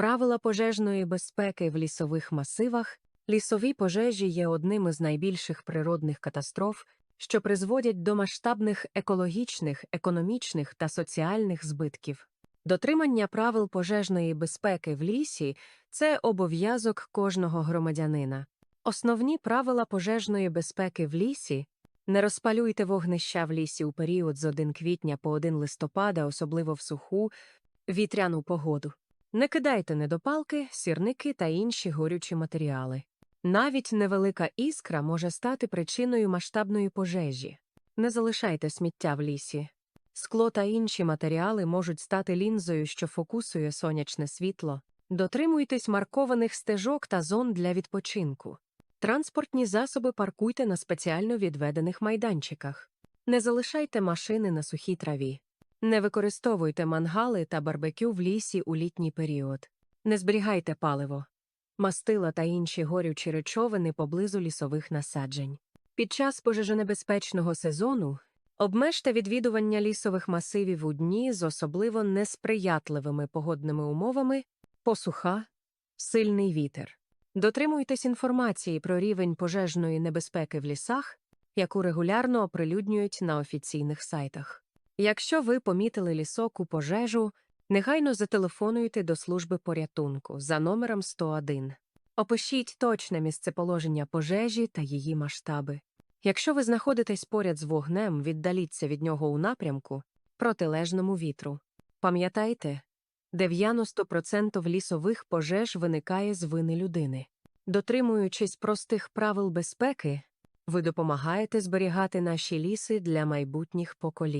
Правила пожежної безпеки в лісових масивах лісові пожежі є одним із найбільших природних катастроф, що призводять до масштабних екологічних, економічних та соціальних збитків. Дотримання правил пожежної безпеки в лісі це обов'язок кожного громадянина. Основні правила пожежної безпеки в лісі не розпалюйте вогнища в лісі у період з 1 квітня по 1 листопада, особливо в суху, вітряну погоду. Не кидайте недопалки, сірники та інші горючі матеріали. Навіть невелика іскра може стати причиною масштабної пожежі. Не залишайте сміття в лісі. Скло та інші матеріали можуть стати лінзою, що фокусує сонячне світло. Дотримуйтесь маркованих стежок та зон для відпочинку. Транспортні засоби паркуйте на спеціально відведених майданчиках. Не залишайте машини на сухій траві. Не використовуйте мангали та барбекю в лісі у літній період. Не зберігайте паливо, мастила та інші горючі речовини поблизу лісових насаджень. Під час пожежонебезпечного сезону обмежте відвідування лісових масивів у дні з особливо несприятливими погодними умовами, посуха, сильний вітер. Дотримуйтесь інформації про рівень пожежної небезпеки в лісах, яку регулярно оприлюднюють на офіційних сайтах. Якщо ви помітили лісок у пожежу, негайно зателефонуйте до служби порятунку за номером 101. Опишіть точне місцеположення пожежі та її масштаби. Якщо ви знаходитесь поряд з вогнем, віддаліться від нього у напрямку, протилежному вітру. Пам'ятайте, 90% лісових пожеж виникає з вини людини. Дотримуючись простих правил безпеки, ви допомагаєте зберігати наші ліси для майбутніх поколінь.